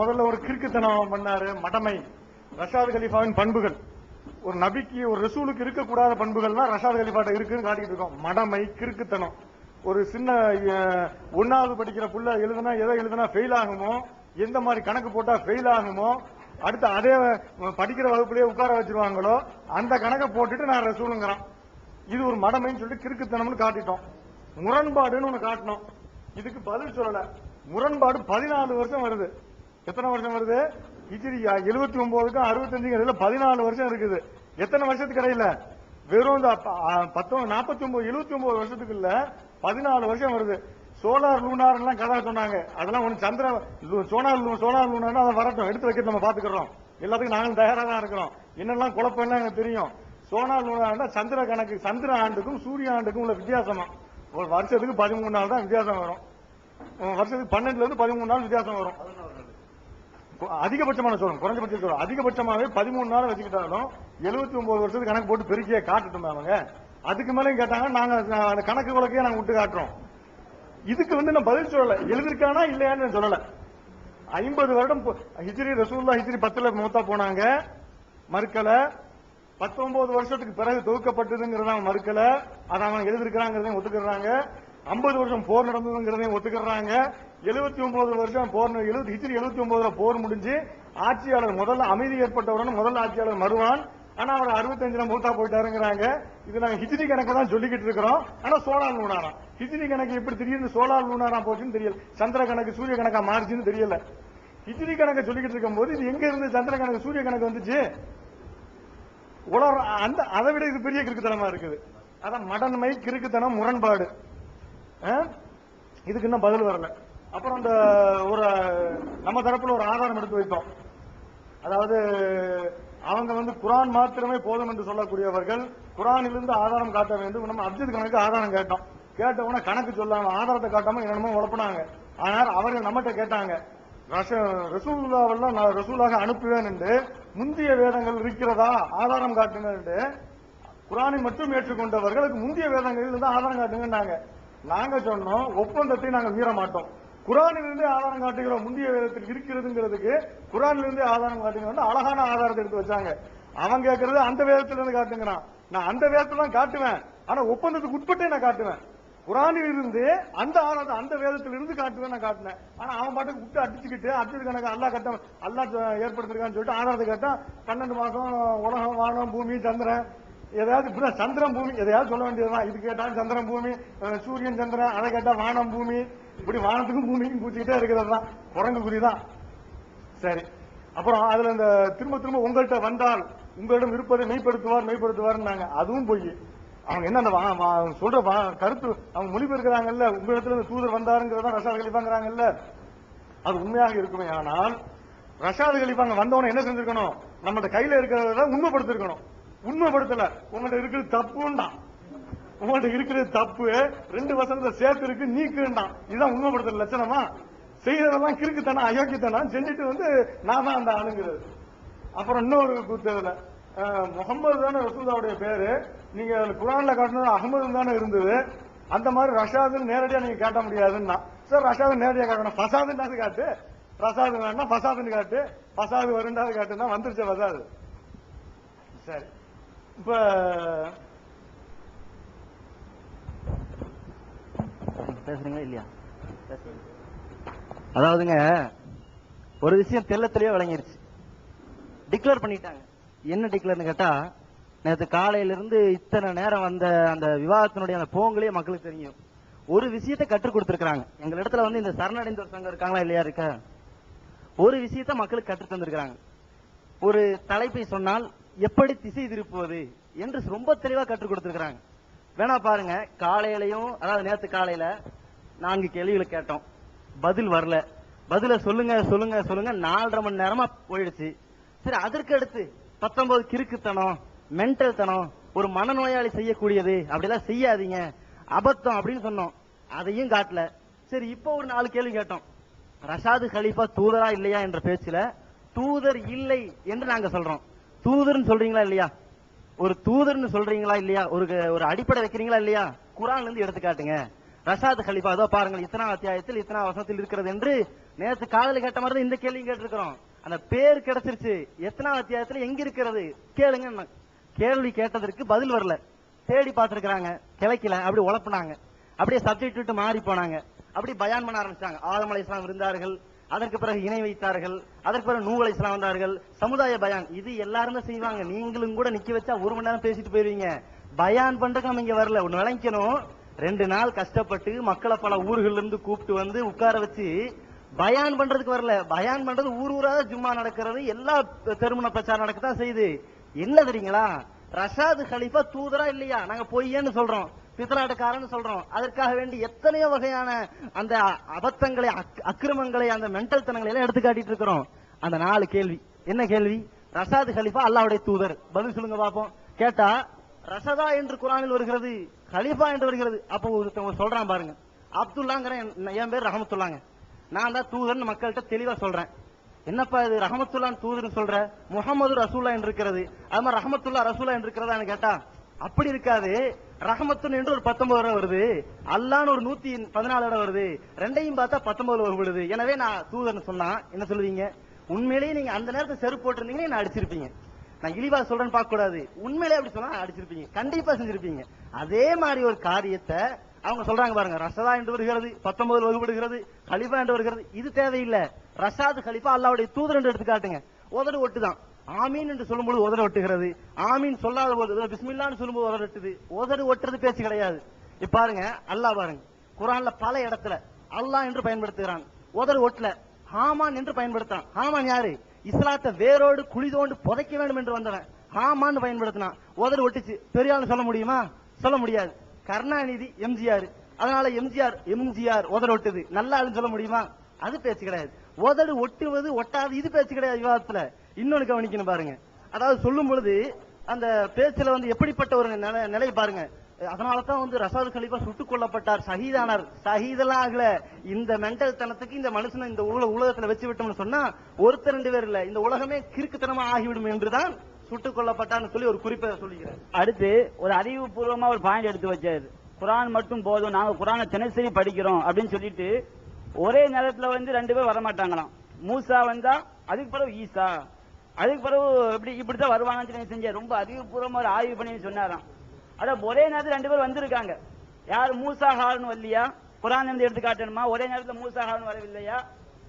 முதல்ல ஒரு கிறுக்குத்தனம் பண்ணாரு மடமை. ரஷாத் கலீஃபாவின் பண்புகள். ஒரு நபிக்கு ஒரு ரசூலுக்கு இருக்கக்கூடாத பண்புகள்லாம் ரஷாத் கலீஃபாட்ட இருக்குன்னு காட்டிட்டு இருக்கோம். மடமை கிறுக்குத்தனம். ஒரு சின்ன ஒன்னாவது படிக்கிற புள்ள எழுதுனா எதை எழுதுனா ஃபெயில் ஆகுமோ எந்த மாதிரி கணக்கு போட்டா ஃபெயில் ஆகுமோ அடுத்து அதே படிக்கிற வகுப்புலயே உட்கார வச்சிருவாங்களோ அந்த கணக்கை போட்டுட்டு நான் ரசூலுங்கிறான். இது ஒரு மடமைன்னு சொல்லிட்டு கிறுக்குத்தனம்னு காட்டிட்டோம். முரண்பாடுன்னு ஒன்று காட்டினோம். இதுக்கு பதில் சொல்லலை. முரண்பாடு பதினாலு வருஷம் வருது. எத்தனை வருஷம் வருது? ஹிஜ்ரி எழுபத்தி ஒன்பதுக்கும் அறுபத்தஞ்சுக்கும் இடையில பதினாலு வருஷம் இருக்குது. எத்தனை வருஷத்துக்கு இடையில? வெறும் இந்த பத்தொன்பது நாற்பத்தி ஒன்பது எழுபத்தி ஒன்பது வருஷத்துக்கு இல்ல பதினாலு வருஷம் வருது. சோலார் லூனார் எல்லாம் கதை சொன்னாங்க. அதெல்லாம் ஒன்று சந்திர சோனார் லூ- சோலார் லூனார் அதை வரட்டும். எடுத்து வைக்க நம்ம பாத்துக்கிறோம். எல்லாத்துக்கும் நாங்களும் தயாராக தான் இருக்கிறோம். என்னெல்லாம் குழப்பம் எனக்கு தெரியும். சோனார் லூனார்னா சந்திர கணக்கு சந்திர ஆண்டுக்கும் சூரிய ஆண்டுக்கும் உள்ள வித்தியாசமா. ஒரு வருஷத்துக்கு பதிமூணு நாள் தான் வித்தியாசம் வரும். வருஷத்துக்கு பன்னெண்டுல இருந்து பதிமூணு நாள் வித்தியாசம் வரும். அதிகபட்சமான சொல்றேன் குறைஞ்சபட்சம் சொல்றேன் அதிகபட்சமாவே பதிமூணு நாள் வச்சுக்கிட்டாலும் எழுபத்தி ஒன்பது வருஷத்துக்கு கணக்கு போட்டு பெருக்கிய காட்டுட்டு இருந்தாங்க அதுக்கு மேலேயும் கேட்டாங்க நாங்க அந்த கணக்கு வழக்கையே நாங்க விட்டு காட்டுறோம். இதுக்கு வந்து நான் பதில் சொல்லல. எழுதிருக்கானா இல்லையான்னு சொல்லலை சொல்லல. ஐம்பது வருடம் ஹிஜ்ரி ரசூல்லா ஹிஜ்ரி பத்துல மூத்தா போனாங்க. மறுக்கல. பத்தொன்பது வருஷத்துக்கு பிறகு தொகுக்கப்பட்டதுங்கிறத அவன் மறுக்கல. அதை அவங்க எழுதிருக்கிறாங்கிறதையும் ஒத்துக்கிறாங்க ஐம்பது வருஷம் போர் நடந்ததுங்கிறதையும் ஒத்துக்கிறாங்க எழுபத்தி ஒன்பது வருஷம் போர் எழுபத்தி ஹிஜ்ரி எழுபத்தி ஒன்பதுல போர் முடிஞ்சு ஆட்சியாளர் முதல்ல அமைதி ஏற்பட்டவுடன் முதல்ல ஆட்சியாளர் மறுவான். ஆனா அவர் அறுபத்தஞ்சுல மூத்தா போயிட்டாருங்கிறாங்க. இது நாங்க ஹிஜ்ரி கணக்கு தான் சொல்லிக்கிட்டு இருக்கிறோம். ஆனா சோலார் லூனாரா ஹிஜ்ரி கணக்கு எப்படி திடீர்னு சோலார் லூனாரா போச்சுன்னு தெரியல. சந்திர கணக்கு சூரிய கணக்கா மாறுச்சுன்னு தெரியல. ஹிஜ்ரி கணக்கு சொல்லிக்கிட்டு இருக்கும் போது இது எங்க இருந்து சந்திர கணக்கு சூரிய கணக்கு வந்துச்சு? உலக அந்த அதை விட இது பெரிய கிறுக்குத்தனமா இருக்குது. அதான் மடன்மை கிறுக்குத்தனம் முரண்பாடு. ஆ? இதுக்கு இன்னும் பதில் வரல. அப்புறம் அந்த ஒரு நம்ம தரப்புல ஒரு ஆதாரம் எடுத்து வைத்தோம். அதாவது அவங்க வந்து குரான் மாத்திரமே போதும் என்று சொல்லக்கூடியவர்கள் குரானிலிருந்து ஆதாரம் காட்ட வேண்டும். நம்ம அப்ஜித் கணக்கு ஆதாரம் கேட்டோம். கேட்ட உடனே கணக்கு சொல்லாம ஆதாரத்தை காட்டாம என்னென்னமோ உழப்பினாங்க. ஆனால் அவர்கள் நம்மகிட்ட கேட்டாங்க ரச- நான் ரசூலாக அனுப்புவேன் என்று முந்திய வேதங்கள் இருக்கிறதா? ஆதாரம் காட்டுங்க குரானை மட்டும் ஏற்றுக்கொண்டவர்களுக்கு முந்தைய வேதங்களில் இருந்து ஆதாரம் காட்டுங்கன்னாங்க. நாங்க சொன்னோம் ஒப்பந்தத்தை நாங்க மீற மாட்டோம். குரானிலிருந்தே ஆதாரம் காட்டுகிறோம் முந்தைய வேதத்தில் இருக்கிறதுங்கிறதுக்கு குரானிலிருந்தே ஆதாரம் காட்டுங்க அழகான ஆதாரத்தை எடுத்து வச்சாங்க. அவன் கேட்கறது அந்த வேதத்திலிருந்து காட்டுங்கிறான். நான் அந்த வேதத்துல தான் காட்டுவேன். ஆனா ஒப்பந்தத்துக்கு உட்பட்டே நான் காட்டுவேன். குரானில் இருந்து அந்த ஆதாரத்தை அந்த வேதத்தில் இருந்து காட்டுவேன் நான் காட்டினேன். ஆனா அவன் பாட்டுக்கு விட்டு அடிச்சுக்கிட்டு அடிச்சது கணக்கு அல்லா கட்டம் அல்லா ஏற்படுத்திருக்கான்னு சொல்லிட்டு ஆதாரத்தை கேட்டான் பன்னெண்டு மாசம் உலகம் வானம் பூமி சந்திரன் ஏதாவது இப்படிதான் சந்திரன் பூமி எதையாவது சொல்ல வேண்டியதுதான். இது கேட்டாலும் சந்திரன் பூமி சூரியன் சந்திரன் அதை கேட்டால் வானம் பூமி இப்படி வானத்துக்கும் பூமிக்கும் பூச்சிக்கிட்டே இருக்கிறது தான் குரங்கு குறி தான் சரி. அப்புறம் அதுல இந்த திரும்ப திரும்ப உங்கள்கிட்ட வந்தால் உங்களிடம் இருப்பதை மெய்ப்படுத்துவார் மெய்ப்படுத்துவார்னாங்க அதுவும் போய் அவங்க என்ன அந்த வா- சொல்ற வா- கருத்து அவங்க மொழிபெயர்க்கிறாங்கல்ல உங்களிடத்துல இந்த தூதர் வந்தாருங்கிறதா ரசாத கழிப்பாங்கிறாங்கல்ல அது உண்மையாக இருக்குமே. ஆனால் ரஷாது கழிப்பாங்க வந்தவன என்ன செஞ்சிருக்கணும்? நம்மகிட்ட கையில இருக்கிறத உண்மைப்படுத்திருக்கணும். உண்மைப்படுத்தல. உங்கள்ட்ட இருக்கிறது தப்புண்டான் உங்கள்ட்ட இருக்கிறது தப்பு ரெண்டு வசனத்தை சேர்த்து இருக்கு நீக்குண்டான் இதுதான் உண்மைப்படுத்தல லட்சணமா? செய்யறதெல்லாம் கிறுக்குத்தனம் அயோக்கியத்தனம். செஞ்சுட்டு வந்து நான் தான் அந்த அணுங்கிறது அப்புறம் இன்னொரு கூத்து முகமது தானே ரசூதாவுடைய பேரு. நீங்க குரான்ல காட்டினது அகமது தானே இருந்தது. அந்த மாதிரி ரஷாதுன்னு நேரடியா நீங்க காட்ட முடியாதுன்னா. சார் ரஷாது நேரடியா காட்டணும். ஃபசாதுன்னு காட்டு. ரசாது வேணா ஃபசாதுன்னு காட்டு. ஃபசாது வருண்டாது காட்டுன்னா வந்துருச்சு ஃபசாது. சரி. இப்ப பேசுறீங்களா இல்லையா. அதாவதுங்க ஒரு விஷயம் தெள்ள தெளிவா விளங்கிருச்சு. டிக்ளேர் பண்ணிட்டாங்க. என்ன டிக்ளேர்னு கேட்டா நேற்று காலையில இருந்து இத்தனை நேரம் வந்த அந்த விவாதத்தினுடைய அந்த போங்களே மக்களுக்கு தெரியும். ஒரு விஷயத்தை கற்றுக் கொடுத்திருக்காங்க எங்க இடத்துல வந்து இந்த சரணடைந்தோர் சங்கம் இருக்காங்களா இல்லையா இருக்க? ஒரு விஷயத்தை மக்களுக்கு கற்றுத் தந்திருக்கிறாங்க. ஒரு தலைப்பை சொன்னால் எப்படி திசை திருப்புவது என்று ரொம்ப தெளிவா கற்றுக் கொடுத்திருக்கிறாங்க. வேணா பாருங்க காலையிலையும் அதாவது நேத்து காலையில நான்கு கேள்விகளை கேட்டோம். பதில் வரல. பதில சொல்லுங்க சொல்லுங்க சொல்லுங்க நாலரை மணி நேரமா போயிடுச்சு. சரி அதற்கு அடுத்து பத்தொன்பது கிறுக்குத்தனம் மென்டல் தனம் ஒரு மனநோயாளி செய்யக்கூடியது அப்படிலாம் செய்யாதீங்க அபத்தம் அப்படின்னு சொன்னோம். அதையும் காட்டல. சரி இப்போ ஒரு நாலு கேள்வி கேட்டோம். ரஷாது கலீஃபா தூதரா இல்லையா என்ற பேச்சுல தூதர் இல்லை என்று நாங்க சொல்றோம். தூதர்னு சொல்றீங்களா இல்லையா? ஒரு தூதர்னு சொல்றீங்களா இல்லையா? ஒரு ஒரு அடிப்படை வைக்கிறீங்களா இல்லையா? குரான்ல இருந்து எடுத்து காட்டுங்க ரஷாத் கலிஃபா அதோ பாருங்கள் இத்தனா அத்தியாயத்தில் இத்தனா வசனத்தில் இருக்கிறது என்று நேற்று காதல கேட்ட மாதிரி தான் இந்த கேள்வியும் கேட்டிருக்கிறோம். அந்த பேர் கிடைச்சிருச்சு. எத்தனா அத்தியாயத்தில் எங்க இருக்கிறது? கேளுங்க. கேள்வி கேட்டதற்கு பதில் வரல. தேடி பார்த்துருக்குறாங்க. கிடைக்கல அப்படி உழப்புனாங்க. அப்படியே சப்ஜெக்ட் விட்டு மாறி போனாங்க. அப்படி பயான் பண்ண ஆரம்பிச்சாங்க ஆதமலை இஸ்லாம் இருந்தார்கள். அதற்கு பிறகு இணை வைத்தார்கள் அதற்கு பிறகு நூலை இஸ்லாம் வந்தார்கள். சமுதாய பயான் இது எல்லாருமே செய்வாங்க. நீங்களும் கூட நிக்க வச்சா ஒரு மணி நேரம் பேசிட்டு போயிருவீங்க. பயான் பண்றதுக்கு நம்ம இங்க வரல. ஒன்னு விளங்கிக்கணும் ரெண்டு நாள் கஷ்டப்பட்டு மக்களை பல ஊர்கள்ல இருந்து கூப்பிட்டு வந்து உட்கார வச்சு பயான் பண்றதுக்கு வரல. பயான் பண்றது ஊர் ஊரா ஜும்மா நடக்கிறது. எல்லா தெருமுன பிரச்சாரம் நடக்கத்தான் செய்யுது. என்ன தெரியுங்களா? ரஷாது ஹலீஃபா தூதரா இல்லையா? நாங்க பொய்யன்னு சொல்றோம். பித்தலாட்டக்காரன்னு சொல்றோம். அதற்காக வேண்டி எத்தனையோ வகையான அந்த அபத்தங்களை அக்- அக்கிரமங்களை அந்த மென்டல் தனங்களை எல்லாம் எடுத்து காட்டிட்டு இருக்கிறோம். அந்த நாலு கேள்வி. என்ன கேள்வி? ரசாது ஹலிஃபா அல்லாவுடைய தூதர். பதில் சொல்லுங்க பார்ப்போம். கேட்டா ரசதா என்று குரானில் வருகிறது ஹலிஃபா என்று வருகிறது. அப்போ ஒருத்தவங்க சொல்றான் பாருங்க. அப்துல்லாங்கிற என் என் பேர் ரஹமத்துல்லாங்க. நான் தான் தூதர்னு மக்கள்கிட்ட தெளிவா சொல்றேன். என்னப்பா இது ரஹமத்துல்லான் தூதர்னு சொல்ற? முகமது ரசூல்லா என்று இருக்கிறது. அது மாதிரி ரஹமத்துல்லா ரசூல்லா என்று இருக்கிறதான்னு கேட்டா அப்படி இருக்காது. ரஹமத்துன் என்று ஒரு பத்தொன்பது இடம் வருது. அல்லான்னு ஒரு நூத்தி பதினாலு இடம் வருது. ரெண்டையும் பார்த்தா பத்தொன்பது வருது எனவே நான் தூதர்னு சொன்னா என்ன சொல்லுவீங்க? உண்மையிலேயே நீங்க அந்த நேரத்தை செருப்பு போட்டிருந்தீங்கன்னா என்ன அடிச்சிருப்பீங்க? நான் இழிவா சொல்றேன்னு பார்க்க கூடாது. உண்மையிலே அப்படி சொன்னா அடிச்சிருப்பீங்க. கண்டிப்பா செஞ்சிருப்பீங்க. அதே மாதிரி ஒரு காரியத்தை அவங்க சொல்றாங்க பாருங்க. ரசதா என்று வருகிறது பத்தொன்பது வகுப்படுகிறது கலிஃபா என்று வருகிறது. இது தேவையில்லை. ரஷாது கலிஃபா அல்லாவுடைய தூதர் என்று எடுத்துக்காட்டுங்க. உதடு ஒட்டுதான். ஆமீன் என்று சொல்லும்போது உதடு ஒட்டுகிறது. ஆமீன் சொல்லாத போது பிஸ்மில்லான்னு சொல்லும்போது உதடு ஒட்டுது. உதடு ஒட்டுறது பேச்சு கிடையாது. இப்ப பாருங்க அல்லாஹ் பாருங்க. குரான்ல பல இடத்துல அல்லாஹ் என்று பயன்படுத்துகிறான். உதடு ஒட்டல. ஹாமான் என்று பயன்படுத்துறான். ஹாமான் யாரு? இஸ்லாத்தை வேரோடு குழி தோண்டு புதைக்க வேண்டும் என்று வந்தவன். ஹாமான்னு பயன்படுத்தினான். உதடு ஒட்டுச்சு. பெரியாள் சொல்ல முடியுமா? சொல்ல முடியாது. கருணாநிதி எம்ஜிஆர். அதனால எம்ஜிஆர் எம்ஜிஆர் உதடு ஒட்டுது. நல்லா சொல்ல முடியுமா? அது பேச்சு கிடையாது. உதடு ஒட்டுவது ஒட்டாது. இது பேச்சு கிடையாது விவாதத்துல. இன்னொன்னு கவனிக்கணும் பாருங்க. அதாவது சொல்லும் பொழுது அந்த பேச்சுல வந்து எப்படிப்பட்ட ஒரு நிலை பாருங்க. அதனால தான் வந்து ரசாது கலிபா சுட்டுக் கொல்லப்பட்டார் ஷஹீதானார். சகிதெல்லாம் ஆகல. இந்த மென்டல் தனத்துக்கு இந்த மனுஷனை இந்த உலக உலகத்துல வச்சு விட்டோம்னு சொன்னா ஒருத்தர் ரெண்டு பேர் இல்ல. இந்த உலகமே கிறுக்குத்தனமா ஆகிவிடும் என்றுதான் சுட்டுக் கொல்லப்பட்டான்னு சொல்லி ஒரு குறிப்பை சொல்லுகிறேன் அடுத்து ஒரு அறிவுபூர்வமா ஒரு பாயிண்ட் எடுத்து வச்சாரு. குரான் மட்டும் போதும் நாங்க குரானை தினசரி படிக்கிறோம் அப்படின்னு சொல்லிட்டு ஒரே நேரத்துல வந்து ரெண்டு பேர் வரமாட்டாங்களாம். மூசா வந்தா அதுக்கு பிறகு ஈசா. அதுக்கு பிறகு இப்படி இப்படித்தான் வருவாங்கன்னு சொல்லி செஞ்சேன். ரொம்ப அறிவுபூர்வமா ஒரு ஆய்வு பண்ணி சொன்னாராம். அதான் ஒரே நேரத்தில் ரெண்டு பேர் வந்திருக்காங்க. யார் மூசா ஹார்னு வரலையா? குரான் இருந்து எடுத்து காட்டணுமா? ஒரே நேரத்தில் மூசா ஹார்னு வரவில்லையா?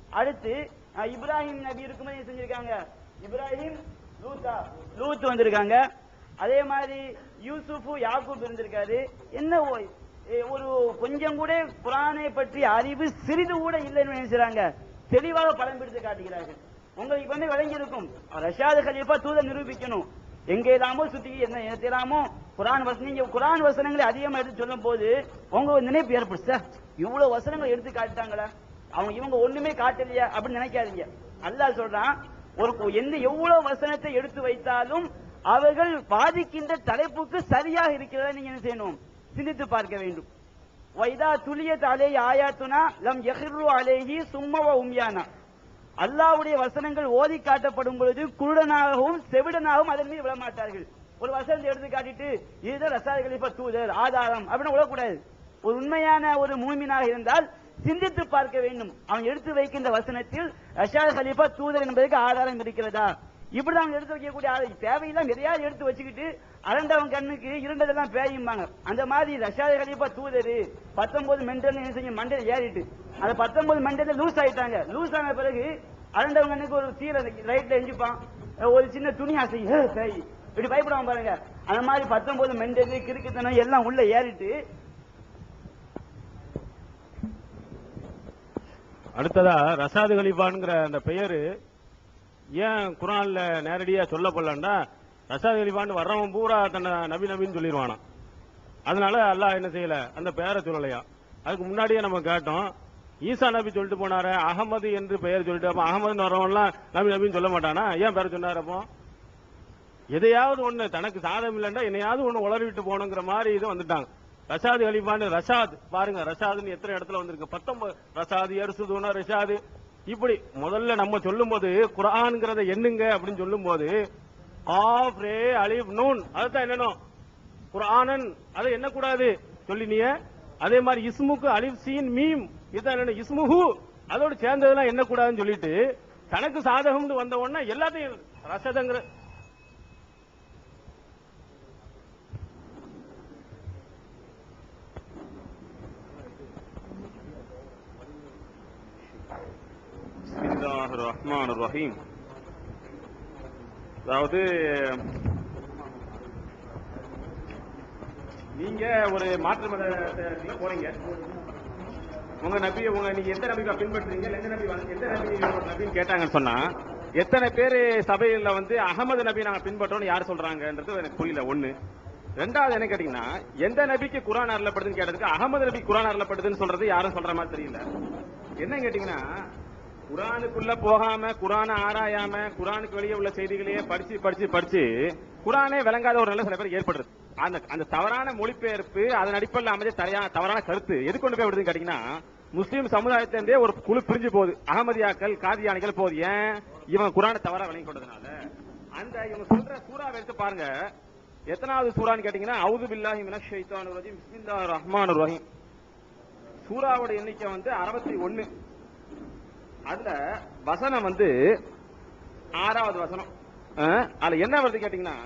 அடுத்து இப்ராஹிம் நபி இருக்கும்போது செஞ்சிருக்காங்க? இப்ராஹிம் லூத்தா லூத் வந்திருக்காங்க. அதே மாதிரி யூசுஃபு யாக்கூப் இருந்திருக்காரு. என்ன ஓ- ஒரு கொஞ்சம் கூட குரானை பற்றி அறிவு சிறிது கூட இல்லைன்னு நினைச்சாங்க தெளிவாக படம் பிடித்து காட்டுகிறார்கள். உங்களுக்கு வந்து விளங்கி இருக்கும் ரஷாது கலீஃபா தூத நிரூபிக்கணும். எங்க எல்லாமோ சுத்தி என்ன ஏத்திராமோ குரான் வசனம் நீங்க குரான் வசனங்களை அதிகமா எடுத்து சொல்லும் போது உங்க நினைப்பு ஏற்படுச்சு "சார், இவ்வளவு வசனங்கள் எடுத்து காட்டாங்களா அவங்க இவங்க ஒண்ணுமே காட்டலையா அப்படின்னு நினைக்காதீங்க. அல்லாஹ் சொல்றான் ஒரு எந்த எவ்வளவு வசனத்தை எடுத்து வைத்தாலும் அவர்கள் பாதிக்கின்ற தலைப்புக்கு சரியாக இருக்கிறதா நீங்க என்ன செய்யணும்? சிந்தித்து பார்க்க வேண்டும். வைதா துலியத் அலே ஆயாத்துனா லம் எஹ்ரு அலேஹி சும்மவ உம்யானா. அல்லாஹ்வுடைய வசனங்கள் ஓதி காட்டப்படும் பொழுது குருடனாகவும் செவிடனாகவும் அதன் மீது விழமாட்டார்கள். ஒரு வசனத்தை எடுத்து காட்டிட்டு இதுதான் ரசாதி கலிஃபா தூதர் ஆதாரம் அப்படின்னு விழக்கூடாது ஒரு உண்மையான ஒரு மூமினாக இருந்தால் சிந்தித்து பார்க்க வேண்டும். அவன் எடுத்து வைக்கின்ற வசனத்தில் ரஷா கலீஃபா தூதர் என்பதற்கு ஆதாரம் இருக்கிறதா? இப்படிதான் அவங்க எடுத்து வைக்கக்கூடிய ஆதாரம். தேவையில்லாம் எதையாவது எடுத்து வச்சுக்கிட்டு அரண்டவன் கண்ணுக்கு இருண்டதெல்லாம் பேயும்பாங்க. அந்த மாதிரி ரஷாத் கலீஃபா தூதர் பத்தொன்பது மெண்டல் என்ன செஞ்சு மண்டையில் ஏறிட்டு அந்த பத்தொன்பது மண்டல லூஸ் ஆயிட்டாங்க. லூஸ் ஆன பிறகு அரண்டவன் கண்ணுக்கு ஒரு சீலை ரைட்ல எஞ்சிப்பான் ஒரு சின்ன துணி ஆசை பேய். இப்படி பயப்படுவான் பாருங்க. அந்த மாதிரி பத்தொன்பது மெண்டல் கிறுக்குத்தனம் எல்லாம் உள்ள ஏறிட்டு அடுத்ததா ரசாது கலிஃபான்ங்கிற அந்த பெயரு ஏன் குரான்ல நேரடியா சொல்லப்படலன்னா ரசாது கலிஃபான் வர்றவன் பூரா தன்னை நபி நபின்னு சொல்லிடுவானா அதனால அல்லாஹ் என்ன செய்யல? அந்த பெயரை சொல்லலையா? அதுக்கு முன்னாடியே நம்ம கேட்டோம். ஈசா நபி சொல்லிட்டு போனாரு அகமது என்று பெயர் சொல்லிட்டு அப்ப அகமதுன்னு வரவன்லாம் நபி நபின்னு சொல்ல மாட்டானா? ஏன் பேரை சொன்னார் அப்போ? எதையாவது ஒண்ணு தனக்கு சாதம் இல்லைன்னா என்னையாவது ஒண்ணு உளறிவிட்டு போகணுங்கிற மாதிரி இது வந்துட்டாங்க. ரஷாது அலிபான் ரஷாத் பாருங்க ரஷாதுன்னு எத்தனை இடத்துல வந்திருக்கு? பத்தொன்பது. ரசாது எருசுதுனா ரஷாது. இப்படி முதல்ல நம்ம சொல்லும்போது குரான்ங்கிறத எண்ணுங்க அப்படின்னு சொல்லும்போது காஃப் ரே அலிப் நூன். அதுதான் என்னணும் குரானன் அதை எண்ணக்கூடாது. சொல்லினிய அதே மாதிரி இஸ்முக்கு அலிப் சீன் மீம். இதுதான் என்ன இஸ்முஹு. அதோட சேர்ந்ததெல்லாம் என்ன கூடாதுன்னு சொல்லிட்டு தனக்கு சாதகம்னு வந்த உடனே எல்லாத்தையும் ரசதங்கிற بسم الله الرحمن الرحيم அதாவது நீங்க ஒரு மாற்று மதத்துல போறீங்க. உங்க நபி உங்க நீங்க எந்த நபிக்கா பின்பற்றுறீங்க? எந்த நபி எந்த நபி நபின்னு கேட்டாங்கன்னு சொன்னா எத்தனை பேர் சபையில வந்து அகமது நபி நாங்க பின்பற்றோம்னு யார் சொல்றாங்கன்றது எனக்கு புரியல. ஒண்ணு. ரெண்டாவது என்ன கேட்டீங்கன்னா எந்த நபிக்கு குரான் அருளப்படுதுன்னு கேட்டதுக்கு அகமது நபி குரான் அருளப்படுதுன்னு சொல்றது யாரும் சொல்ற மாதிரி தெரியல. என்ன கேட்டீங்கன்னா குரானுக்குள்ள போகாம குரானை ஆராயாம குரானுக்கு வெளியே உள்ள செய்திகளையே படிச்சு படிச்சு படிச்சு குரானே விளங்காத ஒரு நிலை சில பேர் ஏற்படுறது அந்த அந்த தவறான மொழிபெயர்ப்பு அதன் அடிப்படையில் அமைஞ்ச தரையா தவறான கருத்து எது கொண்டு போய் விடுதுன்னு கேட்டீங்கன்னா முஸ்லீம் சமுதாயத்திலிருந்தே ஒரு குழு பிரிஞ்சு போகுது. அகமதியாக்கள் காதியானிகள் போகுது. ஏன்? இவன் குரானை தவறா விளங்கி கொண்டதுனால. அந்த இவங்க சொல்ற சூறாவை எடுத்து பாருங்க. எத்தனாவது சூறான்னு கேட்டீங்கன்னா அவுது பில்லாஹி மினஷ் ஷைத்தானிர் ரஜீம். பிஸ்மில்லாஹிர் ரஹ்மானிர் ரஹீம். சூறாவோட எண்ணிக்கை வந்து அறுபத்தி ஒன்னு. அதுல வசனம் வந்து ஆறாவது வசனம். அதுல என்ன வருது கேட்டீங்கன்னா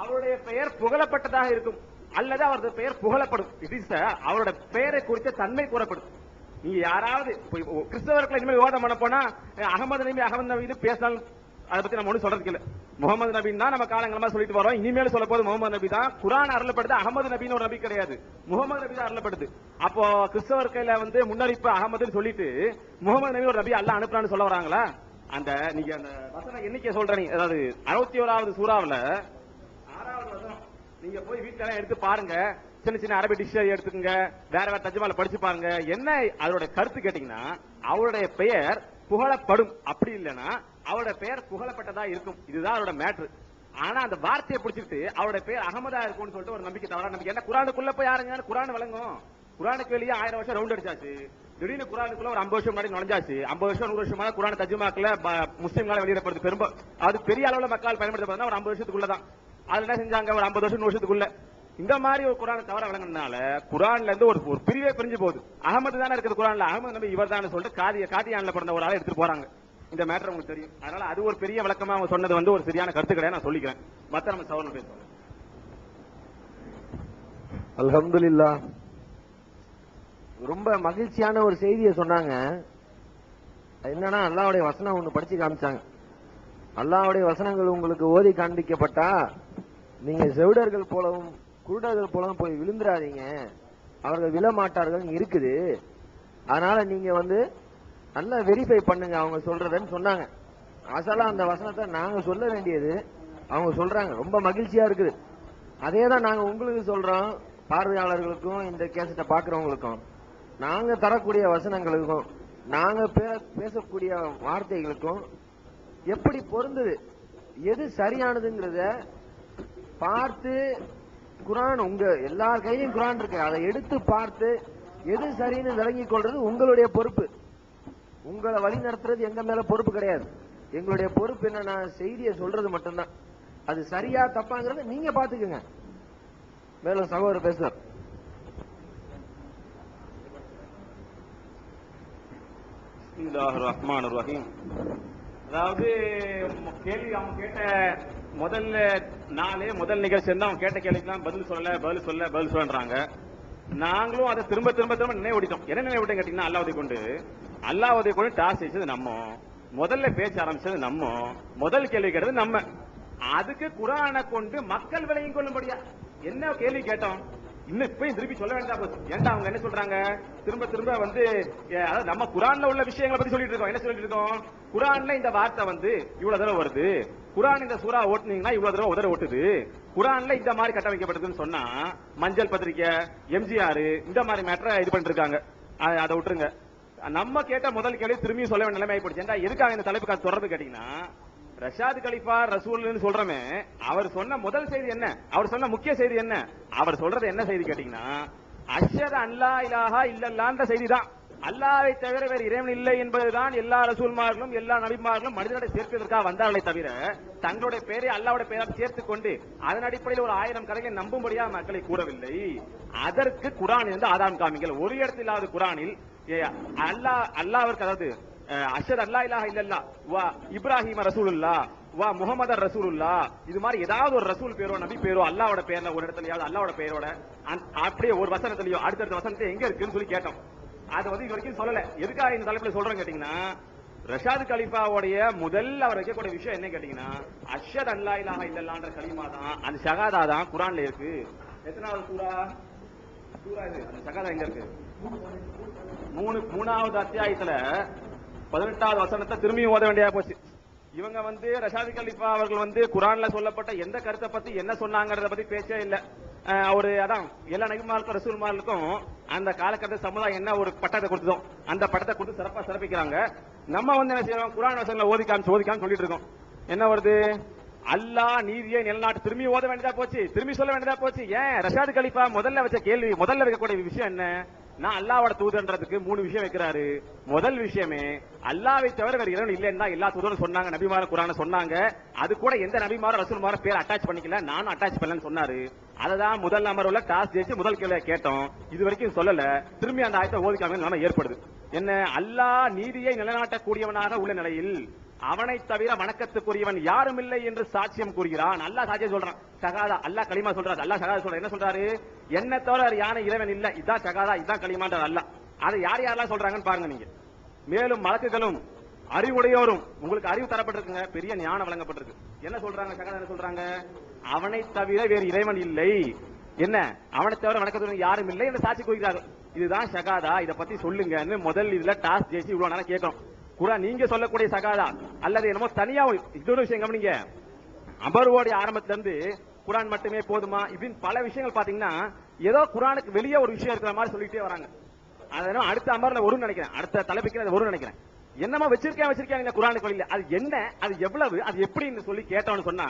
அவருடைய பெயர் புகழப்பட்டதாக இருக்கும். அல்லது அவரது பெயர் புகழப்படும். இட் இஸ் அவரோட பெயரை குறித்த தன்மை கூறப்படும். நீங்க யாராவது கிறிஸ்தவர்களை இனிமேல் விவாதம் பண்ண போனா அகமது நபி அகமது நபி பேசினாலும் அதை பத்தி நம்ம ஒன்றும் சொல்றதுக்கு இல்ல. முகமது நபின் தான் நம்ம காலங்களமா சொல்லிட்டு வரோம் இனிமேல் சொல்ல போது முகமது நபி தான். குரான் அருளப்படுது அகமது நபின்னு ஒரு நபி கிடையாது. முகமது நபி தான் அருளப்படுது. அப்போ கிறிஸ்தவர் கையில வந்து முன்னறிப்பு அகமதுன்னு சொல்லிட்டு முகமது நபி ஒரு நபி அல்ல அனுப்புறான்னு சொல்ல வராங்களா? அந்த நீங்க அந்த வசன எண்ணிக்கை சொல்றீங்க அதாவது அறுபத்தி ஓராவது சூறாவில் ஆறாவது வசனம். நீங்க போய் வீட்டெல்லாம் எடுத்து பாருங்க. சின்ன சின்ன அரபி டிக்ஷனரி எடுத்துக்கங்க. வேற வேற தஜ்மால படிச்சு பாருங்க. என்ன அதோட கருத்து கேட்டீங்கன்னா அவருடைய பெயர் புகழப்படும். அப்படி இல்லைன்னா அவரோட பெயர் புகழப்பட்டதா இருக்கும். இதுதான் அவரோட மேட்ரு ஆனா அந்த வார்த்தையை பிடிச்சிட்டு அவரோட பெயர் அகமதா இருக்கும்னு சொல்லிட்டு ஒரு நம்பிக்கை தவறான நம்பிக்கை. என்ன குரானுக்குள்ள போய் யாருங்க? குரான் வழங்கும் குரானுக்கு வெளியே ஆயிரம் வருஷம் ரவுண்ட் அடிச்சாச்சு. திடீர்னு குரானுக்குள்ள ஒரு ஐம்பது வருஷம் முன்னாடி நுழைஞ்சாச்சு. ஐம்பது வருஷம் நூறு வருஷமா குரான் தஜ்மாக்கல முஸ்லீம்களால வெளியிடப்படுது. பெரும்ப அது பெரிய அளவுல மக்கள் பயன்படுத்தப்படுறதா ஒரு ஐம்பது வருஷத்துக்குள்ளதான். அதுல என்ன செஞ்சாங்க? ஒரு ஐம்பது வருஷம் நூறு வருஷத்துக்குள்ள. இந்த மாதிரி ஒரு குரானை தவற வழங்கினால குரான்ல இருந்து ஒரு ஒரு பிரிவே பிரிஞ்சு போகுது. அகமது தானே இருக்குது குரான்ல. அகமது நம்பி இவர் தான் சொல்லிட்டு காதிய காதியான்ல பிறந்த ஒரு ஆளை எடுத்துட்டு போறாங்க. இந்த மேட்டர் உங்களுக்கு தெரியும். அதனால அது ஒரு பெரிய விளக்கமா அவங்க சொன்னது வந்து ஒரு சரியான கருத்து கிடையாது நான் சொல்லிக்கிறேன். மத்த நம்ம சவரன் பேசுவோம். அலமதுல்லா ரொம்ப மகிழ்ச்சியான ஒரு செய்தியை சொன்னாங்க. அது என்னன்னா அல்லாவுடைய வசனம் ஒண்ணு படிச்சு காமிச்சாங்க. அல்லாவுடைய வசனங்கள் உங்களுக்கு ஓதி காண்பிக்கப்பட்டா நீங்க செவிடர்கள் போலவும் குருடர்கள் போலவும் போய் விழுந்துடாதீங்க அவர்கள் விழமாட்டார்கள் இருக்குது. அதனால நீங்க வந்து நல்லா வெரிஃபை பண்ணுங்க அவங்க சொல்றதுன்னு சொன்னாங்க. அசலா அந்த வசனத்தை நாங்க சொல்ல வேண்டியது அவங்க சொல்றாங்க. ரொம்ப மகிழ்ச்சியா இருக்குது. அதே தான் நாங்க உங்களுக்கு சொல்றோம் பார்வையாளர்களுக்கும் இந்த கேசட்டை பாக்குறவங்களுக்கும். நாங்க தரக்கூடிய வசனங்களுக்கும் நாங்க பே- பேசக்கூடிய வார்த்தைகளுக்கும் எப்படி பொருந்தது? எது சரியானதுங்கிறத பார்த்து குரான் உங்க எல்லார் கையிலும் குரான் இருக்கு. அதை எடுத்து பார்த்து எது சரின்னு விளங்கிக் கொள்றது உங்களுடைய பொறுப்பு. உங்களை வழி நடத்துறது எங்க மேல பொறுப்பு கிடையாது. எங்களுடைய பொறுப்பு என்னன்னா செய்தியை சொல்றது மட்டும்தான். அது சரியா தப்பாங்கிறத நீங்க பாத்துக்கங்க. மேலும் சகோதரர் பேசுறார். பிஸ்மில்லாஹிர் ரஹீம் அதாவது கேள்வி அவங்க கேட்ட முதல்ல நாளே முதல் நிகழ்ச்சி இருந்தா அவங்க கேட்ட கேள்விக்கெல்லாம் பதில் சொல்லல பதில் சொல்ல பதில் சொல்றாங்க நாங்களும் அதை திரும்ப திரும்ப திரும்ப நினைவுடித்தோம் என்ன நினைவுட்டோம் கேட்டீங்கன்னா அல்லாஹ்வை கொண்டு அல்லாஹ்வை கொண்டு டாஸ் ஜெயிச்சது நம்ம. முதல்ல பேச ஆரம்பிச்சது நம்ம. முதல் கேள்வி கேட்டது நம்ம. அதுக்கு குரானை கொண்டு மக்கள் விலையும் கொள்ளும்படியா? என்ன கேள்வி கேட்டோம்? இன்னும் இப்பயும் திருப்பி சொல்ல வேண்டாம் ஏன்டா அவங்க என்ன சொல்றாங்க? திரும்ப திரும்ப வந்து அதாவது நம்ம குரான்ல உள்ள விஷயங்களை பத்தி சொல்லிட்டு இருக்கோம். என்ன சொல்லிட்டு இருக்கோம்? குரான்ல இந்த வார்த்தை வந்து இவ்வளவு தடவை வருது. குரான் இந்த சூறா ஓட்டுனீங்கன்னா இவ்வளவு தடவை உதர ஓட்டுது. குரான்ல இந்த மாதிரி கட்டமைக்கப்படுதுன்னு சொன்னா மஞ்சள் பத்திரிக்கை எம்ஜிஆர் இந்த மாதிரி மேட்டரை இது பண்ணிருக்காங்க அதை விட்டுருங்க. நம்ம கேட்ட முதல் கேள்வி திரும்பியும் சொல்ல வேண்டிய நிலைமை ஆயிப்போச்சு. ஏன்டா எதுக்காக இந்த தலைப்புக்கு தொடர்பு கேட்டீங்கன்னா ரஷாத் கலிஃபா ரசூல்னு சொல்றமே அவர் சொன்ன முதல் செய்தி என்ன? அவர் சொன்ன முக்கிய செய்தி என்ன? அவர் சொல்றது என்ன செய்தி கேட்டீங்கன்னா அஷர் அல்லா இலாஹா இல்லல்லான்ற செய்தி தான் அல்லாவை தவிர வேறு இறைவன் இல்லை என்பதுதான் எல்லா ரசூல்மார்களும் எல்லா நபிமார்களும் மனிதனை சேர்ப்பதற்காக வந்தார்களே தவிர தங்களுடைய பெயரை அல்லாவுடைய பெயரால் சேர்த்துக் கொண்டு அதன் அடிப்படையில் ஒரு ஆயிரம் கதைகளை நம்பும்படியா மக்களை கூறவில்லை. அதற்கு குரான் இருந்து ஆதாரம் காமிங்கள். ஒரு இடத்திலாவது குரானில் ஏ, அல்லாஹ் அல்லாவிற்கு அதாவது அஹ், அஷத் அல்லா இலாஹ இல்லல்லா வா இப்ராஹிம ரசூலுல்லா வா முகமது ரசூலுல்லா இது மாதிரி ஏதாவது ஒரு ரசூல் பேரோ நபி பேரோ அல்லாவோட பேர்ல ஒரு இடத்துலயாவது அல்லாவோட பேரோட அப்படியே ஒரு வசனத்திலயோ அடுத்தடுத்த வசனத்தை எங்க இருக்குன்னு சொல்லி கேட்டோம். அது வந்து இது வரைக்கும் சொல்லல. எதுக்காக இந்த தலைப்புல சொல்றேன் கேட்டீங்கன்னா ரஷாத் கலிஃபாவுடைய முதல்ல அவர் வைக்கக்கூடிய விஷயம் என்ன கேட்டீங்கன்னா அஷத் அல்லா இல்லாஹ இல்லல்லான்ற கலிமா தான் அந்த ஷகாதா தான் குரான்ல இருக்கு. எத்தனாவது சூரா சூரா இது அந்த ஷகாதா எங்க இருக்கு? மூணு மூணாவது அத்தியாயத்துல பதினெட்டாவது வசனத்தை திரும்பியும் ஓத வேண்டியதா போச்சு. இவங்க வந்து ரஷாதி கலிஃபா அவர்கள் வந்து குரான்ல சொல்லப்பட்ட எந்த கருத்தை பத்தி என்ன சொன்னாங்கறத பத்தி பேச்சே இல்ல. அஹ் ஒரு அதான் எல்லா நபிமாருக்கும் ரசூல்மாருக்கும் அந்த காலகட்ட சமுதாயம் என்ன ஒரு பட்டத்தை கொடுத்ததோ அந்த பட்டத்தை கொடுத்து சிறப்பா சிறப்பிக்கிறாங்க. நம்ம வந்து என்ன செய்யறோம்? குரான் வசனங்களை ஓதி காமிச்சு ஓதி காமிச்சு சொல்லிட்டு இருக்கோம். என்ன வருது? அல்லாஹ் நீதியை நிலநாட்டு திரும்பி ஓத வேண்டியதா போச்சு. திரும்பி சொல்ல வேண்டியதா போச்சு. ஏன்? ரஷாது கலிஃபா முதல்ல வச்ச கேள்வி முதல்ல வைக்கக்கூடிய விஷயம் என்ன? நான் அல்லாவோட தூதுன்றதுக்கு மூணு விஷயம் வைக்கிறாரு. முதல் விஷயமே அல்லாவை தவிர வேற இறைவன் இல்லைன்னா எல்லா தூதரும் சொன்னாங்க நபிமார குரான சொன்னாங்க. அது கூட எந்த நபிமார ரசூல்மார பேர் அட்டாச் பண்ணிக்கல நானும் அட்டாச் பண்ணலன்னு சொன்னாரு. அததான் முதல் அமர்வுல டாஸ் ஜெயிச்சு முதல் கேள்வியை கேட்டோம். இது வரைக்கும் சொல்லல. திரும்பி அந்த ஆயத்தை ஓதிக்காம நிலைமை ஏற்படுது. என்ன அல்லாஹ் நீதியை நிலைநாட்டக்கூடியவனாக உள்ள நிலையில் அவனை தவிர வணக்கத்துக்குரியவன் யாரும் இல்லை என்று சாட்சியம் கூறுகிறான். அல்லாஹ் சாட்சியம் சொல்றான். சகாதா அல்லாஹ் களிமா சொல்றாரு அல்லாஹ் சகாதா சொல்றாரு என்ன சொல்றாரு? என்ன தவிர வேற யானை இறைவன் இல்ல. இதான் சகாதா இதான் களிமான்றார் அல்ல. அதை யார் யாரெல்லாம் சொல்றாங்கன்னு பாருங்க நீங்க. மேலும் வழக்குகளும் அறிவுடையோரும் உங்களுக்கு அறிவு தரப்பட்டிருக்குங்க. பெரிய ஞானம் வழங்கப்பட்டிருக்கு. என்ன சொல்றாங்க? சகாதா என்ன சொல்றாங்க? அவனை தவிர வேறு இறைவன் இல்லை. என்ன? அவனை தவிர வணக்கத்துடன் யாரும் இல்லை என்று சாட்சி கூறுகிறார்கள். இதுதான் சகாதா. இதை பத்தி சொல்லுங்கன்னு முதல் இதுல டாஸ் ஜெயிச்சு இவ்வளவு நேரம் கேட்கணும் குரா நீங்க சொல்லக்கூடிய சகாதா அல்லது என்னமோ தனியா ஒரு- இன்னொரு விஷயம் கவனிங்க. அமர்வோடைய ஆரம்பத்துல இருந்து குரான் மட்டுமே போதுமா? இப்படின்னு பல விஷயங்கள் பாத்தீங்கன்னா ஏதோ குரானுக்கு வெளியே ஒரு விஷயம் இருக்கிற மாதிரி சொல்லிட்டே வராங்க. அதனால அடுத்த அமர்ல வரும்னு நினைக்கிறேன். அடுத்த தலைப்புக்கு அது வரும்னு நினைக்கிறேன். என்னமா வச்சிருக்கேன் வச்சிருக்கேன் இந்த குரானுக்கு வெளியில. அது என்ன? அது எவ்வளவு? அது எப்படின்னு சொல்லி கேட்டோம்னு சொன்னா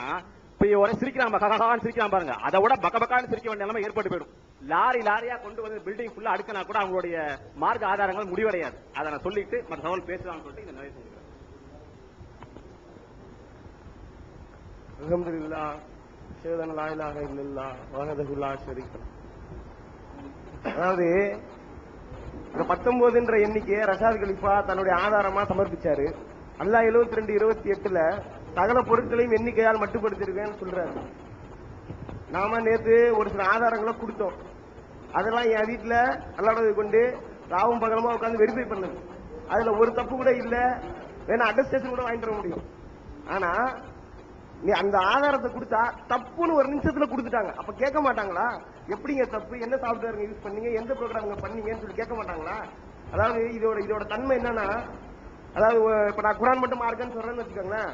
இப்ப ஒரே சிரிக்கிறான் ககான்னு சிரிக்கிறான் பாருங்க. அதை விட பக்க பக்கான்னு சிரிக்க வேண்டிய நிலைமை ஏற்பட்டு போயிடும். லாரி லாரியா கொண்டு வந்து பில்டிங் ஃபுல்லா அடுக்கினா கூட அவங்களுடைய மார்க் ஆதாரங்கள் முடிவடையாது. அதை நான் சொல்லிட்டு மற்ற சவால் பேசலாம்னு சொல்லிட்டு இந்த நிறைய சொல்லிக்கிறேன் சேதன லாயிலாக லா இல்லல்லா அதாவது இந்த பத்தொன்பதுன்ற எண்ணிக்கையை ரஷாத் கலிஃபா தன்னுடைய ஆதாரமா சமர்ப்பிச்சாரு. அல்லா எழுபத்தி ரெண்டு இருபத்தி எட்டுல சகல பொருட்களையும் எண்ணிக்கையால் மட்டுப்படுத்திருக்கேன்னு சொல்றாரு. நாம நேற்று ஒரு சில ஆதாரங்களை கொடுத்தோம். அதெல்லாம் என் வீட்டில் அல்லாடவை கொண்டு ராவும் பகலமா உட்காந்து வெரிஃபை பண்ணது. அதுல ஒரு தப்பு கூட இல்லை. வேணா அட்டஸ்டேஷன் கூட வாங்கிட்டு வர முடியும். ஆனா நீ அந்த ஆதாரத்தை கொடுத்தா தப்புன்னு ஒரு நிமிஷத்துல கொடுத்துட்டாங்க. அப்ப கேட்க மாட்டாங்களா? எப்படிங்க தப்பு? என்ன சாஃப்ட்வேருங்க யூஸ் பண்ணீங்க? எந்த ப்ரோக்ராம் பண்ணீங்கன்னு சொல்லி கேட்க மாட்டாங்களா? அதாவது இதோட இதோட தன்மை என்னன்னா அதாவது இப்ப நான் குரான் மட்டும் மார்க்கன்னு சொல்றேன்னு வச்சுக்கோங்களேன்.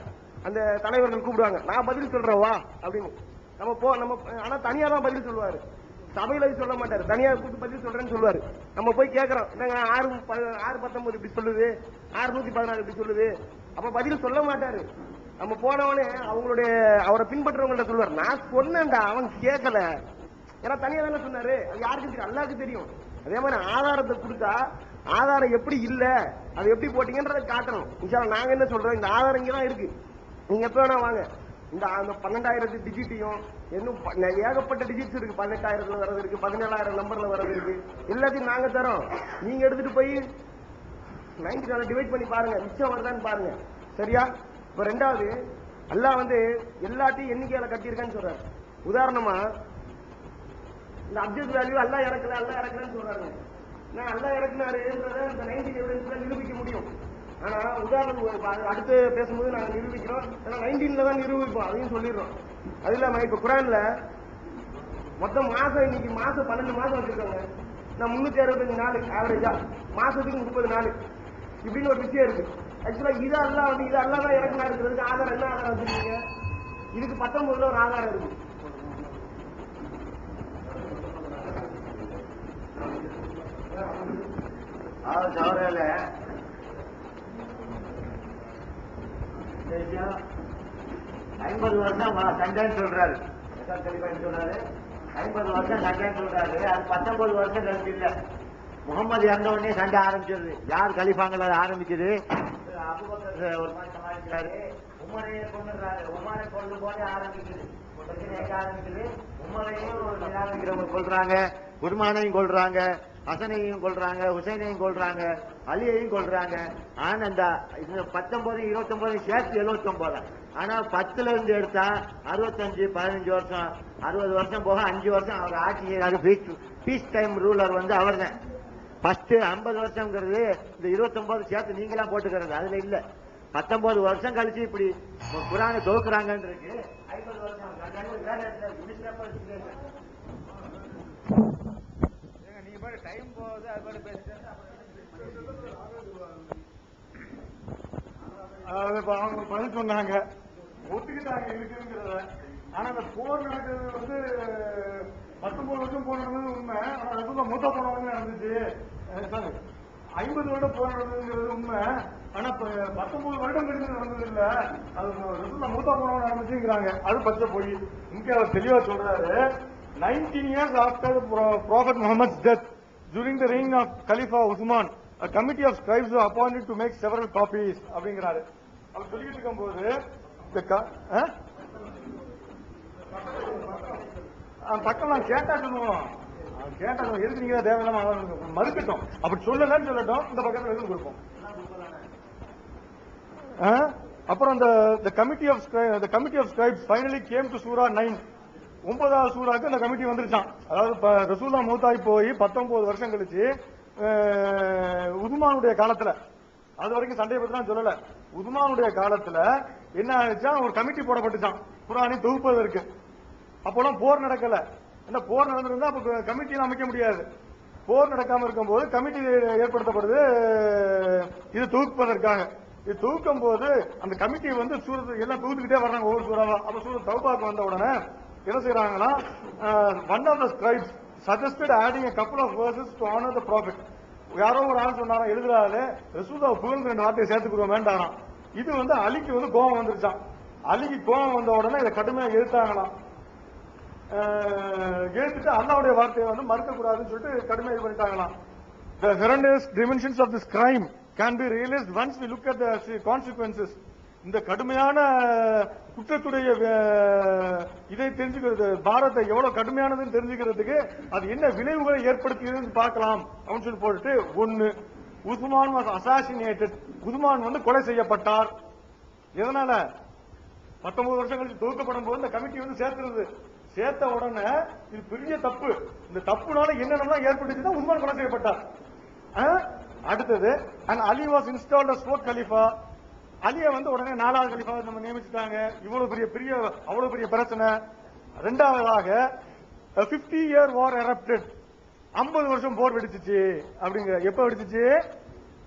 அந்த தலைவர்கள் கூப்பிடுவாங்க நான் பதில் சொல்றேன் வா அப்படின்னு. நம்ம போ நம்ம ஆனா தனியா தான் பதில் சொல்லுவாரு. சபையில சொல்ல மாட்டாரு. தனியா கூப்பிட்டு பதில் சொல்றேன்னு சொல்லுவாரு. நம்ம போய் கேட்கறோம் என்னங்க ஆறு ஆறு பத்தொன்பது இப்படி சொல்லுது? ஆறு நூத்தி பதினாறு இப்படி சொல்லுது? அப்ப பதில் சொல்ல மாட்டாரு. நம்ம போனவனே அவங்களுடைய அவரை பின்பற்றவங்கள்ட்ட சொல்லுவார் நான் சொன்னேன்டா அவன் கேட்கல ஏன்னா தனியா தானே சொன்னாரு. அது யாருக்கும் தெரியும்? அல்லாவுக்கு தெரியும். அதே மாதிரி ஆதாரத்தை கொடுத்தா ஆதாரம் எப்படி இல்ல அதை எப்படி போட்டீங்கன்றத காட்டணும். இன்ஷா நாங்க என்ன சொல்றோம்? இந்த ஆதாரம் இங்கே தான் இருக்கு. நீங்க எப்ப வேணா வாங்க. இந்த அந்த பன்னெண்டாயிரத்து டிஜிட்டையும் இன்னும் ஏகப்பட்ட டிஜிட்ஸ் இருக்கு. பதினெட்டாயிரத்துல வர்றது இருக்கு பதினேழாயிரம் நம்பர்ல வர்றது இருக்கு. எல்லாத்தையும் நாங்க தரோம். நீங்க எடுத்துட்டு போய் நைன்டி டிவைட் பண்ணி பாருங்க. மிச்சம் வருதான்னு பாருங்க. சரியா? இப்ப ரெண்டாவது அல்லாஹ் வந்து எல்லாத்தையும் எண்ணிக்கையில கட்டியிருக்கேன்னு சொல்றாரு. உதாரணமா இந்த அப்ஜெக்ட் வேல்யூ அல்லா இறக்கல அல்லா இறக்கலன்னு சொல்றாங்க நான் அல்லா இறக்குனாருன்றத இந்த நைன்டி எவிடன்ஸ்ல நிரூபிக்க முடியும். ஆனா உதாரணம் அடுத்து பேசும்போது நாங்க நிரூபிக்கிறோம். ஏன்னா நைன்டீன்ல தான் நிரூபிப்போம் அதையும் சொல்லிடுறோம். அது இல்லாம இப்ப குரான்ல மொத்தம் மாசம் இன்னைக்கு மாசம் பன்னெண்டு மாசம் வச்சிருக்காங்க. நான் முன்னூத்தி அறுபத்தஞ்சு நாள் ஆவரேஜா மாசத்துக்கு முப்பது நாள். இப்படின்னு ஒரு விஷயம் இருக்கு. ஆக்சுவலாக இது அல்லா வந்து இது அல்லா தான் இறக்குனா இருக்கிறதுக்கு ஆதாரம் என்ன ஆதாரம் வச்சிருக்கீங்க? இதுக்கு பத்தொன்பதுல ஒரு ஆதாரம் இருக்கு. சவரையில ஐம்பது வருஷம் சண்டைன்னு சொல்றாரு. சொல்றாரு? ஐம்பது வருஷம் சண்டைன்னு சொல்றாரு. அது பத்தொன்பது வருஷம் கழிச்சு இல்ல. முகமது இறந்த உடனே சண்டை ஆரம்பிச்சிருது. யார் கழிப்பாங்களா ஆரம்பிச்சது அபுபக்கர் ஒரு மாதிரி சமாளிக்கிறாரு உமரையே கொண்டுறாரு உமரை கொண்டு போதே ஆரம்பிக்குது. பிரச்சனை எங்க ஆரம்பிக்குது. உமரையும் நிராகரிக்கிறவங்க கொள்றாங்க குருமானையும் கொள்றாங்க ஹசனையும் கொள்றாங்க ஹுசைனையும் கொள்றாங்க அலியையும் கொள்றாங்க ஆனா இந்த பத்தொன்பது இருபத்தொன்பது சேர்த்து எழுபத்தொன்பது ஆனா பத்துல இருந்து எடுத்தா அறுபத்தஞ்சு பதினஞ்சு வருஷம் அறுபது வருஷம் போக அஞ்சு வருஷம் அவர் ஆட்சி செய்யறாரு பீஸ் டைம் ரூலர் வந்து அவர் தான் ஃபர்ஸ்ட் ஐம்பது வருஷம்ங்கிறது இந்த இருபத்தொன்பது சேர்த்து நீங்களா போட்டுக்கிறது அதுல இல்ல. பத்தொன்பது வருஷம் கழிச்சு இப்படி குரானை தோக்குறாங்கன்றது ஐம்பது வருஷம். வேற இடத்துல minister of education. நீங்க பாரு டைம் போகுது அது பாட்டு அதாவது இப்ப அவங்க ஒரு பதில் சொன்னாங்க. ஒத்துக்கிட்டாங்க இருக்குங்கிறத. ஆனா அந்த போர் நடக்கிறது வந்து பத்தொன்பது வருஷம் போர் நடந்தது உண்மை ஆனா ரசூலா மூத்த போனவங்க நடந்துச்சு ஐம்பது வருடம் போர் நடந்ததுங்கிறது உண்மை ஆனா பத்தொன்பது வருடம் கழிச்சு நடந்தது இல்ல அது ரசூலா மூத்த போனவங்க நடந்துச்சுங்கிறாங்க. அது பச்சை போய். இங்க அவர் தெளிவா சொல்றாரு nineteen years after prophet Muhammad death during the reign of Khalifa Usman a committee of scribes were appointed to make several copies அப்படிங்கிறாரு. அவர் சொல்லிட்டு இருக்கும்போது ஆ, பக்கம் நான் கேட்டா சொல்லுவோம் ஆ, கேட்டா சொல்லுவோம். எதுக்கு நீங்க தேவையில்லாம மறுக்கட்டும். அப்படி சொல்லலன்னு சொல்லட்டும் இந்த பக்கத்துல எழுதி கொடுப்போம். அப்புறம் இந்த the committee of scri- the committee of scribes finally came surah nine ஒன்பதாவது சூறாக்கு அந்த கமிட்டி வந்துருச்சான் அதாவது இப்போ ரசூல்லா மூத்தாய் போய் பத்தொன்பது வருஷம் கழிச்சு உதுமானுடைய காலத்துல அது வரைக்கும் சண்டையை பத்தி நான் சொல்லல. உதுமானுடைய காலத்துல என்ன ஆயிடுச்சா? ஒரு கமிட்டி போடப்பட்டுச்சான் குரானி தொகுப்பது இருக்குது அப்போலாம் போர் நடக்கல. என்ன போர் நடந்திருந்தா அப்ப கமிட்டியில் அமைக்க முடியாது. போர் நடக்காம இருக்கும்போது கமிட்டி ஏற்படுத்தப்படுது இது தூக்குவதற்காக. இது தூக்கும் போது அந்த கமிட்டி வந்து சூரத் எல்லாம் தொகுத்துக்கிட்டே வர்றாங்க ஒவ்வொரு சூறாவா. அப்ப சூரத் தௌபாக்கு வந்த உடனே என்ன செய்யறாங்கன்னா one of the scribes suggested adding couple of verses to honour the prophet யாரோ ஒரு ஆள் சொன்னாராம் எழுதுறாரு ரசூலா புகழ்ந்து ரெண்டு வார்த்தையை சேர்த்துக்கிறோம் வேண்டாராம் இது வந்து அலிக்கு வந்து கோபம் வந்துருச்சான் அலிக்கு கோபம் வந்த உடனே இதை கடுமையாக எழுத்தாங்களாம். எழுத்துட்டு அண்ணாவுடைய வார்த்தையை வந்து மறுக்கக்கூடாதுன்னு சொல்லிட்டு கடுமை இது பண்ணிட்டாங்களாம். The horrendous dimensions of this crime can be realized once we look at the consequences. இந்த கடுமையான குற்றத்துடைய இதை தெரிஞ்சுக்கிறது பாரத்தை எவ்வளவு கடுமையானதுன்னு தெரிஞ்சுக்கிறதுக்கு அது என்ன விளைவுகளை ஏற்படுத்தியதுன்னு பார்க்கலாம் அப்படின்னு சொல்லி போட்டுட்டு ஒன்னு உஸ்மான் வாஸ் அசாசினேட்டட் உஸ்மான் வந்து கொலை செய்யப்பட்டார். எதனால? பத்தொன்பது வருஷம் கழிச்சு தொகுக்கப்படும் போது இந்த கமிட்டி வந்து சேர்த்துருது. சேர்த்த உடனே இது பெரிய தப்பு. இந்த தப்புனால என்னென்னலாம் ஏற்பட்டுச்சுன்னா உஸ்மான் கொலை செய்யப்பட்டார். ஆ? அடுத்தது and Ali was installed sport Khalifa அலியை வந்து உடனே நாலாவது கலிஃபா நம்ம நியமிச்சுட்டாங்க. இவ்வளவு பெரிய பெரிய அவ்வளவு பெரிய பிரச்சனை. ரெண்டாவதாக 50 இயர் வார் எரப்டட் ஐம்பது வருஷம் போர் வெடிச்சிச்சு. அப்படிங்கிற எப்ப வெடிச்சிச்சு?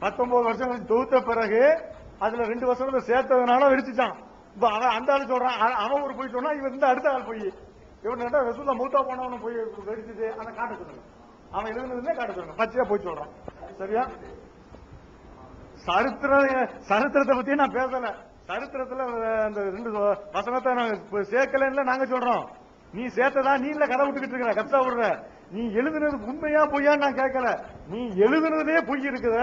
19 வருஷம் தொகுத்த பிறகு அதுல ரெண்டு வருஷம் சேர்த்ததுனால வெடிச்சிச்சான் இப்ப அவன் அந்த ஆள் சொல்றான். அவன் ஒரு போய் சொன்னா இவன் இந்த அடுத்த ஆள் போய். இவன் கேட்டா ரசூல்லா மூத்தா போனவனும் போய் வெடிச்சது அதை காட்ட சொல்லுங்க அவன் எழுதுனதுமே காட்ட சொல்லுங்க பச்சையா போய் சொல்றான். சரியா? சரித்திர சரித்திரத்தை பத்தி நான் பேசல. சரித்திரத்துல அந்த ரெண்டு வசனத்தை நாங்க சேர்க்கலன்னு நாங்க சொல்றோம். நீ சேர்த்ததா நீ இல்ல கதை விட்டுக்கிட்டு இருக்கிற கத்தா விடுற. நீ எழுதுனது உண்மையா பொய்யான்னு நான் கேட்கல. நீ எழுதுனதே பொய் இருக்குத.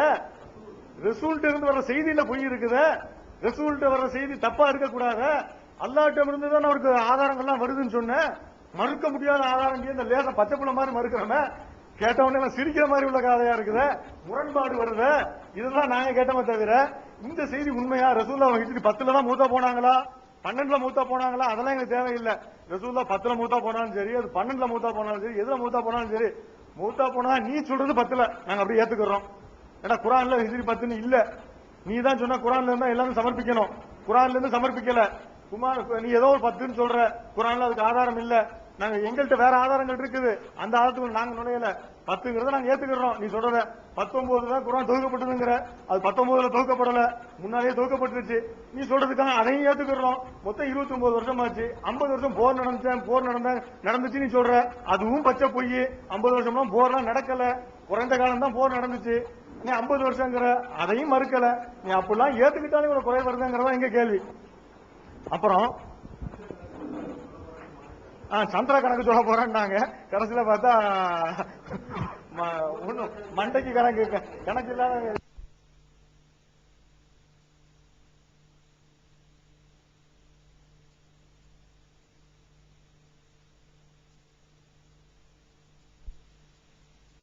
ரிசல்ட் இருந்து வர செய்தியில பொய் இருக்குத. ரிசல்ட் வர செய்தி தப்பா இருக்க கூடாத அல்லாட்டம் இருந்து தான் அவருக்கு ஆதாரங்கள்லாம் வருதுன்னு சொன்னேன். மறுக்க முடியாத ஆதாரம் இந்த லேச பச்சை புள்ள மாதிரி மறுக்கிறோமே. கேட்டவனே சிரிக்கிற மாதிரி உள்ள கதையா இருக்குது. முரண்பாடு வருது. இதெல்லாம் நாங்க கேட்டோமே தவிர இந்த செய்தி உண்மையா? ரசூல்லா ஹிஜ்ரி பத்துல தான் மூத்தா போனாங்களா? பன்னெண்டுல மூத்தா போனாங்களா? அதெல்லாம் எங்களுக்கு தேவையில்லை. ரசூல்லா பத்துல மூத்தா போனாலும் சரி அது பன்னெண்டுல மூத்தா போனாலும் சரி எதுல மூத்தா போனாலும் சரி மூத்தா போனா நீ சொல்றது பத்துல. நாங்க அப்படியே ஏத்துக்கிறோம். ஏன்னா குரான்ல ஹிஜ்ரி பத்துன்னு இல்ல. நீ தான் சொன்ன குரான்ல இருந்தா எல்லாரும் சமர்ப்பிக்கணும். குரான்ல இருந்து சமர்ப்பிக்கல. குமார் நீ ஏதோ ஒரு பத்துன்னு சொல்ற. குரான்ல அதுக்கு ஆதாரம் இல்ல. நாங்க எங்கள்கிட்ட வேற ஆதாரங்கள் இருக்குது. அந்த ஆதாரத்துக்கு நாங்க நுழையல. பத்துங்கிறத நாங்க ஏத்துக்கிறோம் நீ சொல்றத பத்தொன்பது தான் குரான் தொகுக்கப்பட்டதுங்கிற. அது பத்தொன்பதுல தொகுக்கப்படல. முன்னாலேயே தொகுக்கப்பட்டுருச்சு. நீ சொல்றதுக்காக அதையும் ஏத்துக்கிறோம் மொத்தம் இருபத்தி ஒன்பது வருஷம் ஆச்சு ஐம்பது வருஷம் போர் நடந்துச்சேன். போர் நடந்த நடந்துச்சு நீ சொல்ற. அதுவும் பச்சை பொய் ஐம்பது வருஷம்லாம் போர்லாம் நடக்கல. குறைந்த காலம் தான் போர் நடந்துச்சு. நீ ஐம்பது வருஷங்கிற அதையும் மறுக்கல. நீ அப்படிலாம் ஏத்துக்கிட்டாலே ஒரு குறை வருதுங்கிறதா எங்க கேள்வி? அப்புறம் ஆ, கணக்கு சொல்ல போறேன்னாங்க. கடைசியில பார்த்தா ம- ஒண்ணும் மண்டைக்கு கணக்கு கணக்கு இல்லாத